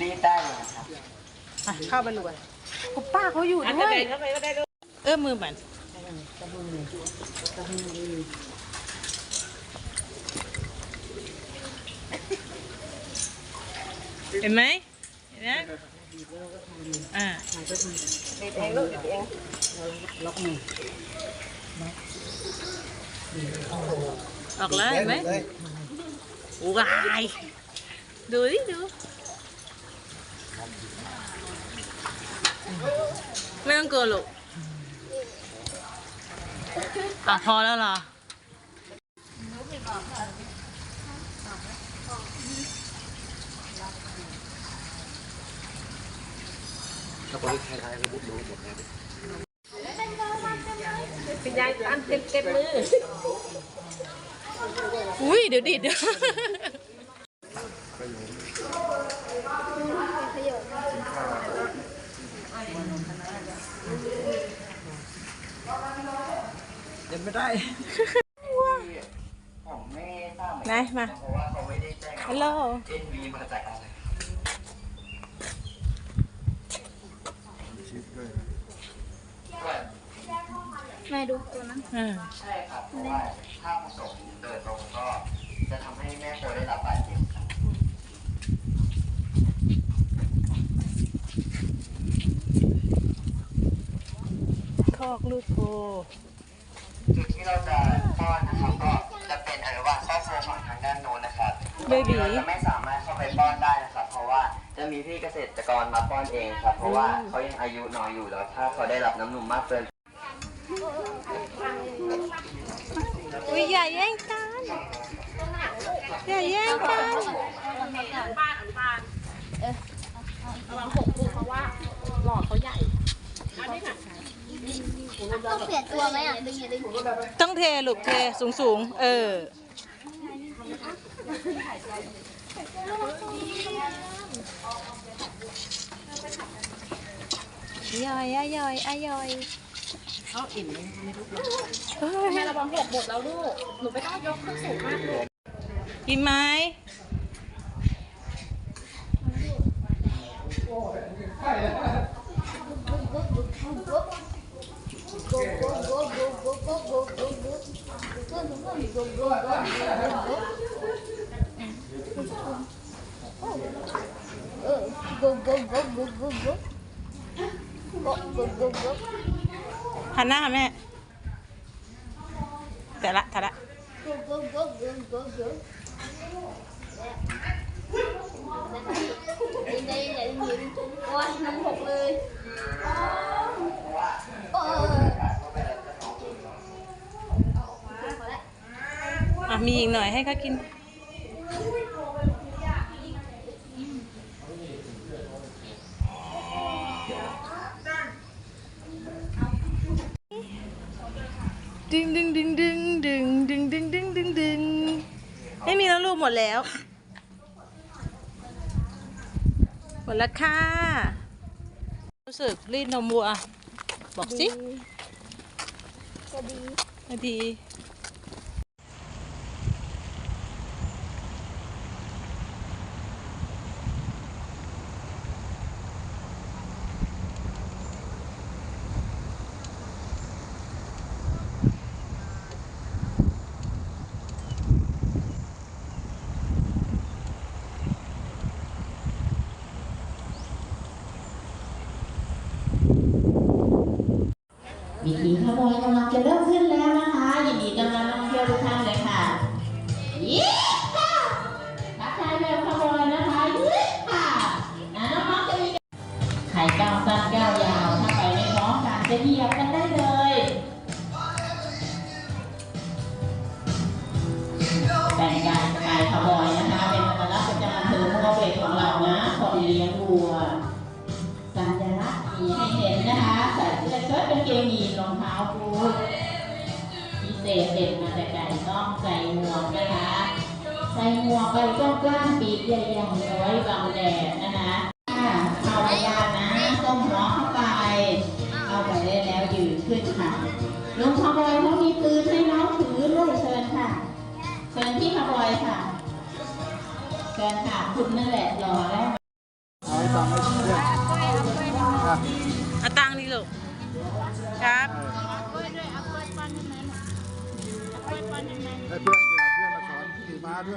รีดได้เลยนะครับ อะเข้าไปดูกันคุณป้าเขาอยู่ด้วยเออมือมันเห็นไหมเห็นไหมอ่าล็อกมือออกแล้วเห็นไหมว้ายดูดิดู ไม่ต้องกลัวลูกอะพอแล้วเหรอถ้าคนที่ใครๆก็บุกรู้หมดแล้วเป็นยายตันเต็มเต็มมือ อุ้ยเดี๋ยวดิด ยังไม่ได้ผมไม่ทราบเหมือนไหนกันมา เพราะว่าเขาไม่ได้แจ้งฮัลโหล เอ็นวีมาจากอะไรแม่ดูตัวนั้นอ่า ใช่ครับ เพราะว่าถ้าผสมเดินตรงก็จะทำให้แม่โคได้รับบาดเจ็บครับคอกลูกโพ จุดที่เราจะป้อนนะครับก็จะเป็นอนุบาลครอบครัวของทางด้านโน้นนะครับเบบี เราจะไม่สามารถเข้าไปป้อนได้นะครับ เพราะว่าจะมีพี่เกษตรกรมาป้อนเองครับ เพราะว่าเขายังอายุน้อยอยู่แล้วถ้าเขาได้รับน้ำนมมากเกิน อุ้ยอย่าแย่งกันอย่าแย่งกันต้องเปลี่ยนตัวไหมอะ ดึงอย่าดึงต้องเทลูกเทสูงสูงเออย่อยอะย่อยอะย่อยเขาอิ่มไหมไม่รู้แม่ระวังหกหมดแล้วลูก หนูไม่ต้องยกขึ้นสูงมากลูกกินไหมเอ หันหน้าแม่แต่ละแต่ละนี่ได้เห็นยิ้มจนก้อนน้ำหกเลย มีอีกหน่อยให้เขากิน ดึงดึงดึงดึงดึงดึงดึงดึงดึงดึงไม่มีแล้วลูกหมดแล้ว หมดแล้วค่ะ รู้สึกรีดนมวัว บอกสิ ก็ดีนา วิถีขโมยกำลังจะเริ่มขึ้นแล้วนะคะยินดีต้อนรับนักท่องเที่ยวทุกท่านเลยค่ะยี่ค่ะทักทายแบบขโมยนะคะยี่ค่ะนะน้องๆจะมีไข่ก้าวสั้นก้าวยาวถ้าไปไม่พร้อมกันจะเหยียบกันได้เลยแต่งกายสไตล์ขโมยนะคะเป็นสัญลักษณ์ประจำอำเภอมัวเบกของเรานะคนเลี้ยงวัว ให้เห็นนะคะใส่เสื้อเชิ้ตกางเกงยีนรองเท้าบูทพิเศษเด็ดมาแต่ไก่ต้องใส่หมวกนะคะ ใส่หมวกใบกล้างๆปีกใหญ่ๆเอาไว้บังแดดนะคะเอาไปยานะต้มหัวเข้าไปเอาไปได้แล้วยืนขึ้นค่ะลุงขบอยเขามีปืนให้น้องถือด้วยเชิญค่ะเชิญพี่ขบอยค่ะเชิญค่ะคุณนั่นแหละรอแล้วลูก ใ